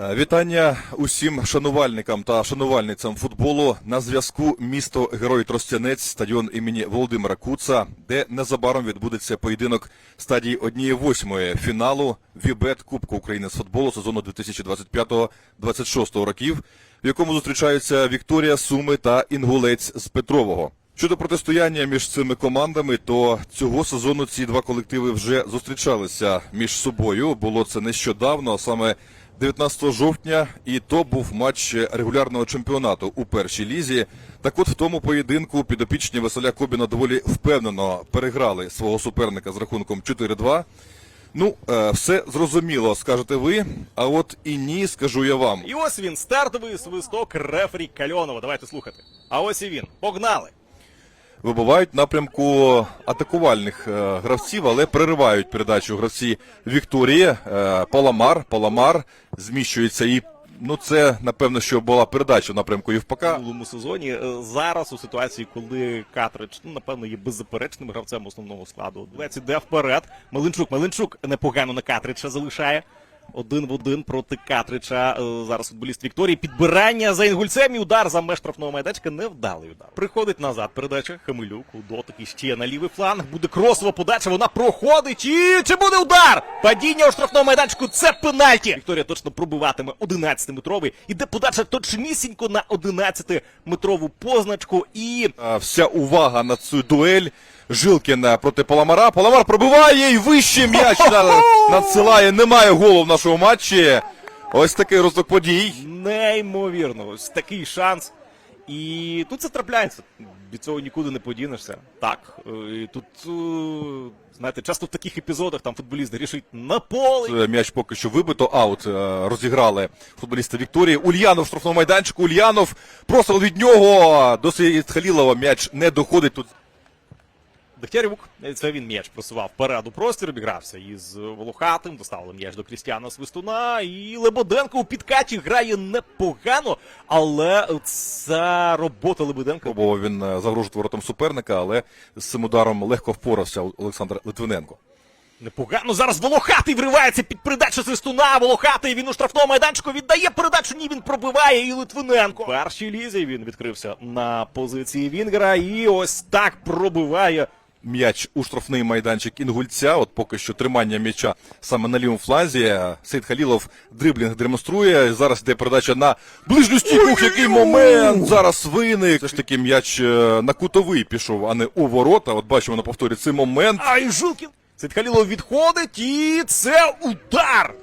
Е, Вітання усім шанувальникам та шанувальницям футболу на зв'язку місто Герой Тростянець, стадіон імені Володимира Куца, де незабаром відбудеться поєдинок стадії 1-8 фіналу Вібет Кубку України з футболу сезону 2025-26 років, в якому зустрічаються Вікторія Суми та Інгулець з Петрового. Щодо протистояння між цими командами, то цього сезону ці два колективи вже зустрічалися між собою. Було це нещодавно, а саме 19 жовтня, і то був матч регулярного чемпіонату у першій лізі. Так от в тому поєдинку підопічні Василя Кобіна доволі впевнено переграли свого суперника з рахунком 4-2. Ну, е, все зрозуміло, скажете ви. А от і ні, скажу я вам. І ось він, стартовий свисток рефері Кальонова. Давайте слухати. А ось і він. Погнали! Вибивають напрямку атакувальних е, гравців, але переривають передачу гравці Вікторії. Е, Паламар, Паламар зміщується і. Ну, це напевно, що була передача напрямку Євпака. В минулому сезоні. Е, Зараз у ситуації, коли Катрич, ну, напевно, є беззаперечним гравцем основного складу. Лець іде вперед. Меленчук, Меленчук непогано на Катрича залишає. Один в один проти Катрича. Е, Зараз футболіст Вікторії. Підбирання за інгульцем і удар за меж штрафного майданчика. Невдалий удар. Приходить назад передача. Хамилюк у дотик іще на лівий фланг. Буде кросова подача. Вона проходить. І чи буде удар? Падіння у штрафному майданчику. Це пенальті. Вікторія точно пробиватиме 11-метровий. Іде подача точнісінько на 11-метрову позначку. І Вся увага на цю дуель. Жилкін е, проти Паламара. Паламар пробиває і вище м'яч надсилає. Немає голу в нашому матчі. Ось такий розвиток подій. неймовірно. Ось такий шанс. І тут це трапляється. Від цього нікуди не подінешся. Так. е, І тут, е, знаєте, часто в таких епізодах там футболіст грішить на поле. М'яч поки що вибито. Аут розіграли футболісти Вікторії. Ульянов в штрафному майданчику. Ульянов просто від нього до Халілова м'яч не доходить тут. Дегтярюк, це він м'яч просував вперед у простір, обігрався із Волохатим, доставили м'яч до Крістіана Свистуна, і Лебеденко у підкаті грає непогано, але ця робота Лебеденка Пробував він е, загрожувати воротам суперника, але з цим ударом легко впорався Олександр Литвиненко. Непогано зараз Волохатий вривається під передачу свистуна. Волохатий він у штрафному майданчику віддає передачу. Ні, він пробиває і Литвиненко. В першій лізі він відкрився на позиції Вінгера і ось так пробиває. М'яч у штрафний майданчик Інгульця. От поки що тримання м'яча саме на лівому фланзі. Сейд Халілов дриблінг демонструє. Зараз йде передача на ближню стійку. Який момент зараз виник. Все ж таки м'яч е, на кутовий пішов, а не у ворота. От бачимо на повторі цей момент. Ай, Жилкін! Сидхалілов відходить і це удар!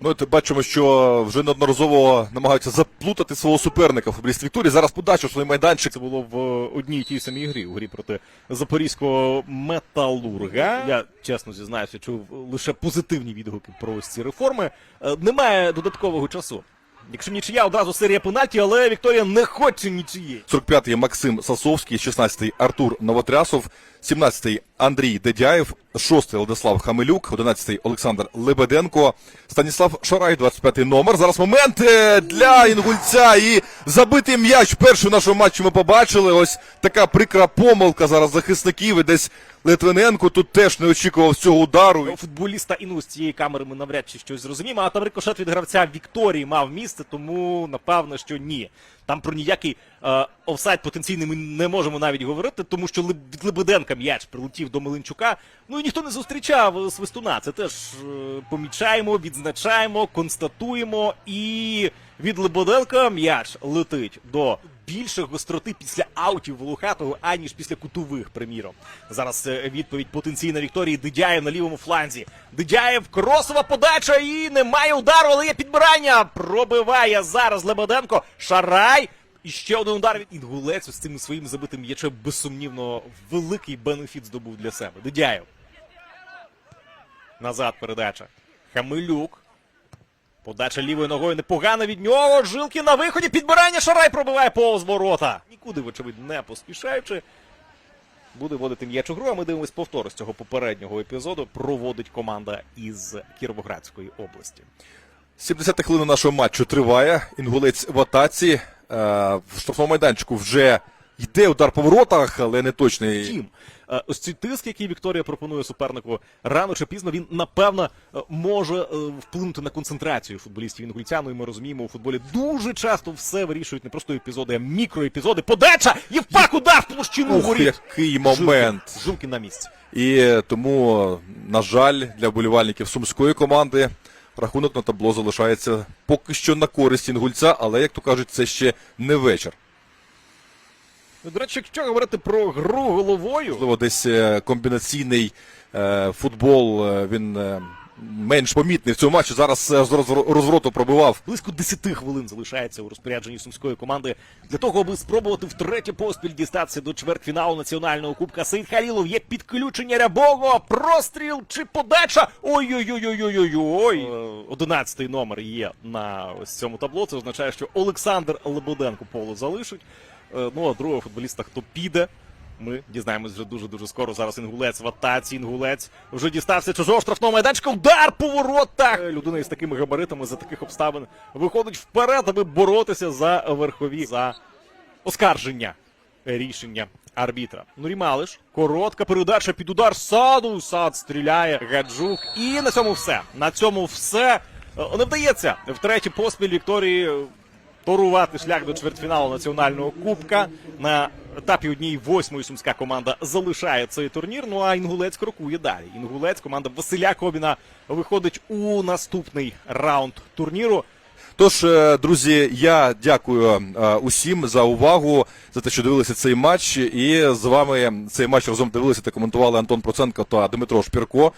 Ну, от бачимо, що вже неодноразово намагаються заплутати свого суперника футболіст Вікторії. Зараз подача у свій майданчик. Це було в одній тій самій грі, у грі проти запорізького металурга. Я чесно зізнаюся, чув лише позитивні відгуки про ось ці реформи. Е, Немає додаткового часу. Якщо нічия, одразу серія пенальті, але Вікторія не хоче нічиї. 45-й Максим Сасовський, 16-й Артур Новотрясов, 17-й Андрій Дедяєв, 6-й Владислав Хамелюк, 11-й Олександр Лебеденко, Станіслав Шарай, 25-й номер. Зараз момент е, для інгульця і забитий м'яч. Перший в нашому матчі ми побачили. Ось така прикра помилка зараз захисників. І десь Литвиненко тут теж не очікував цього удару. Футболіста Іну з цієї камери ми навряд чи щось зрозуміємо, а там рикошет від гравця Вікторії мав місце, тому напевно, що ні. Там про ніякий е, офсайд потенційний ми не можемо навіть говорити, тому що від Лебеденка м'яч прилетів до Меленчука. Ну і ніхто не зустрічав е, свистуна. Це теж е, помічаємо, відзначаємо, констатуємо. І від Лебеденка м'яч летить до більше гостроти після аутів Волохатого, аніж після кутових, приміром. Зараз е, відповідь потенційна Вікторії Дидяєв на лівому фланзі. Дидяєв, кросова подача і немає удару, але є підбирання. Пробиває зараз Лебеденко. Шарай. І ще один удар від Інгулець з цим своїм забитим м'ячем безсумнівно великий бенефіт здобув для себе. Дидяєв. Назад передача. Хамилюк. Подача лівою ногою непогано від нього. Жилки на виході. Підбирання Шарай пробиває повз ворота. Нікуди, вочевидь, не поспішаючи. Буде вводити м'яч у гру, а ми дивимось повтор з цього попереднього епізоду. Проводить команда із Кіровоградської області. 70 хвилина нашого матчу триває. Інгулець в атаці. Е, В штрафному майданчику вже Йде удар по воротах, але не точний. Втім, е, ось цей тиск, який Вікторія пропонує супернику, рано чи пізно він напевно е, може е, вплинути на концентрацію футболістів інгульця. Ну і ми розуміємо, у футболі дуже часто все вирішують не просто епізоди, а мікроепізоди. Подача! Євпак удар в площину Ух, воріт! який момент. Жилкін, Жилкін на місці. І тому, на жаль, для вболівальників сумської команди рахунок на табло залишається поки що на користь інгульця, але, як то кажуть, це ще не вечір. Ну, До речі, якщо говорити про гру головою, Можливо, десь е, комбінаційний е, футбол е, він е, менш помітний в цьому матчі. Зараз з розв- розвороту пробивав. Близько 10 хвилин залишається у розпорядженні сумської команди для того, аби спробувати втретє поспіль дістатися до чвертьфіналу національного кубка. Сейд Халілов є підключення рябого, простріл чи подача. Ой-ой-ой-ой-ой-ой. Одинадцятий номер є на ось цьому табло. Це означає, що Олександр Лебеденко поле залишить. Е, Ну а другого футболіста, хто піде. Ми дізнаємось вже дуже дуже скоро. Зараз інгулець в атаці. Інгулець вже дістався чужого штрафного майданчика. Удар по воротах! Е, Людина із такими габаритами за таких обставин виходить вперед, аби боротися за верхові за оскарження рішення арбітра. Нурі Малиш, коротка передача під удар саду. Сад стріляє Гаджук. І на цьому все. На цьому все Е, не вдається втретє поспіль Вікторії торувати шлях до чвертьфіналу національного кубка. На етапі однієї восьмої сумська команда залишає цей турнір. Ну а інгулець крокує далі. Інгулець, команда Василя Кобіна, виходить у наступний раунд турніру. Тож, е, друзі, я дякую е, усім за увагу, за те, що дивилися цей матч. І з вами цей матч разом дивилися та коментували Антон Проценко та Дмитро Шпірко.